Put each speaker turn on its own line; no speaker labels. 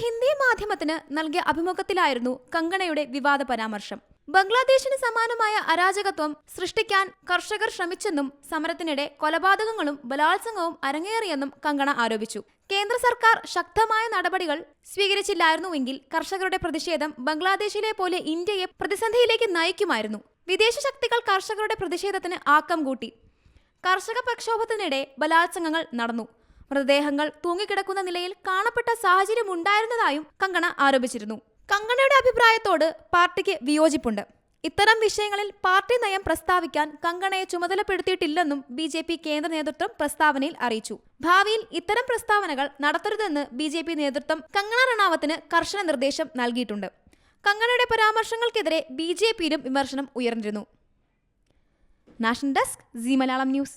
ഹിന്ദി മാധ്യമത്തിന് നൽകിയ അഭിമുഖത്തിലായിരുന്നു കങ്കണയുടെ വിവാദ പരാമർശം. ബംഗ്ലാദേശിന് സമാനമായ അരാജകത്വം സൃഷ്ടിക്കാൻ കർഷകർ ശ്രമിച്ചെന്നും സമരത്തിനിടെ കൊലപാതകങ്ങളും ബലാത്സംഗവും അരങ്ങേറിയെന്നും കങ്കണ ആരോപിച്ചു. കേന്ദ്ര സർക്കാർ ശക്തമായ നടപടികൾ സ്വീകരിച്ചില്ലായിരുന്നുവെങ്കിൽ കർഷകരുടെ പ്രതിഷേധം ബംഗ്ലാദേശിലെ പോലെ ഇന്ത്യയെ പ്രതിസന്ധിയിലേക്ക് നയിക്കുമായിരുന്നു. വിദേശ ശക്തികൾ കർഷകരുടെ പ്രതിഷേധത്തിന് ആക്കം കൂട്ടി. കർഷക പ്രക്ഷോഭത്തിനിടെ ബലാത്സംഗങ്ങൾ നടന്നു. മൃതദേഹങ്ങൾ തൂങ്ങിക്കിടക്കുന്ന നിലയിൽ കാണപ്പെട്ട സാഹചര്യം സാഹചര്യമുണ്ടായിരുന്നതായും കങ്കണ ആരോപിച്ചിരുന്നു. കങ്കണയുടെ അഭിപ്രായത്തോട് പാർട്ടിക്ക് വിയോജിപ്പുണ്ട്. ഇത്തരം വിഷയങ്ങളിൽ പാർട്ടി നയം പ്രസ്താവിക്കാൻ കങ്കണയെ ചുമതലപ്പെടുത്തിയിട്ടില്ലെന്നും ബി ജെ പി കേന്ദ്ര നേതൃത്വം പ്രസ്താവനയിൽ അറിയിച്ചു. ഭാവിയിൽ ഇത്തരം പ്രസ്താവനകൾ നടത്തരുതെന്ന് ബി ജെ പി നേതൃത്വം കങ്കണ റണാവത്തിന് കർശന നിർദ്ദേശം നൽകിയിട്ടുണ്ട്. കങ്കണയുടെ പരാമർശങ്ങൾക്കെതിരെ ബി ജെ പിയിലും വിമർശനം ഉയർന്നിരുന്നു. National desk Zee Malayalam news.